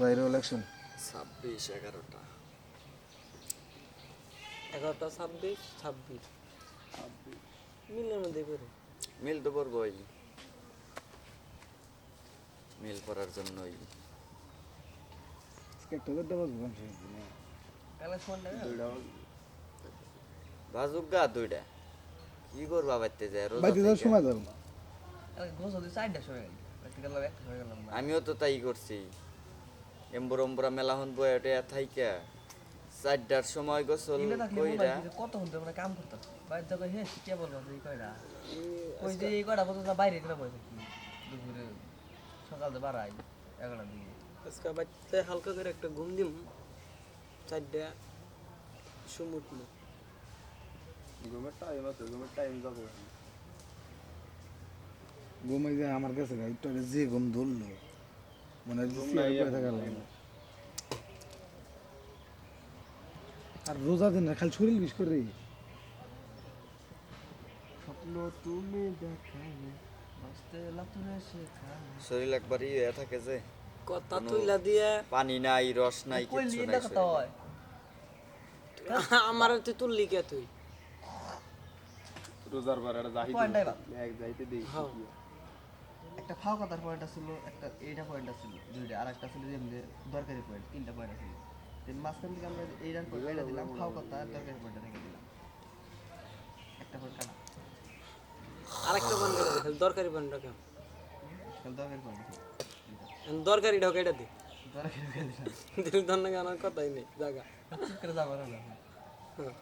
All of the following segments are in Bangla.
বাইরে ইলেকশন ছাব্বিশ এগারোটা। এগারোটা ছাব্বিশ ছাব্বিশ। মিলের মধ্যে করে? মিল তো পড়বই মিল পড়ার জন্যই বাজুক গা দুইটা। কি করবা বাইতে যায়? রোজা বাইতে যাওয়ার থেকে? সময় যাব আমিও তো তাই করছি। এম্বর এম্বরা মেলা হন বয়ে ওটা থাইকা। চারটার সময় গোসল কইরা কত ঘণ্টা মানে কাম করতাম বাইরে যাবে হে কে বলব এই কয়টা ওই যে এই কয়টা পর্যন্ত বাইরে করে বসে থাকি। দুপুরে সকালে বাড়াই এগারোটার দিকে। আজকে বাচ্চা হালকা করে একটা ঘুম দিম চারটা সুমুট না ঘুমাই যায় আমার কাছে একটু যে ঘুম ধরলো। মানে আর রোজা দিন খালি শরীর বিষ করে স্বপ্ন তুমি দেখালে শরীর একবারই হয়ে থাকে যে কথা তুইলা দিয়ে। পানি নাই রস নাই লিয়ে নাই দেখা হয়। আমার তুই তুললি কে তুই? পয়েন্টটাই বা? হ্যাঁ। একটা ফাও কথার পয়েন্ট ছিল একটা এইটা পয়েন্ট ছিল দুইটা আর একটা ছিল যেমনি দরকারি পয়েন্ট তিনটা পয়েন্ট ছিল মাঝখান থেকে আমরা এইটার পয়েন্টটা দিলাম ফাও কথা আর দরকারি পয়েন্টটা রেখে দিলাম। একটা পয়েন্ট কাটা। আরেকটা বান করে দরকারি বান রাখা দরকারি পয়েন্ট দরকারি ঢোকা এটা দি। দরকারি দিল ধর না আমার কথাই নেই জায়গা চুপ করে যাব না হ্যাঁ।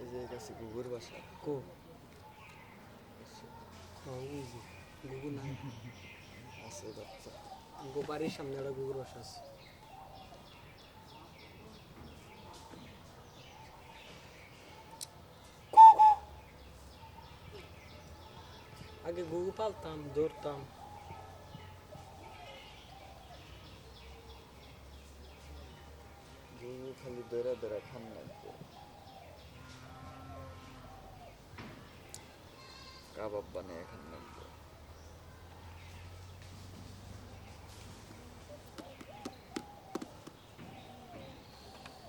এই যে কাছে কুকুর বাসা। কো? যে। গুগু না। আছে সামনে একটা গুগুর বাসা আছে। আগে গুগু পালতাম, ধরতাম। গরু খালি দৌড়া দৌড়া খান লাগবে কাবাব বানিয়ে খান লাগবে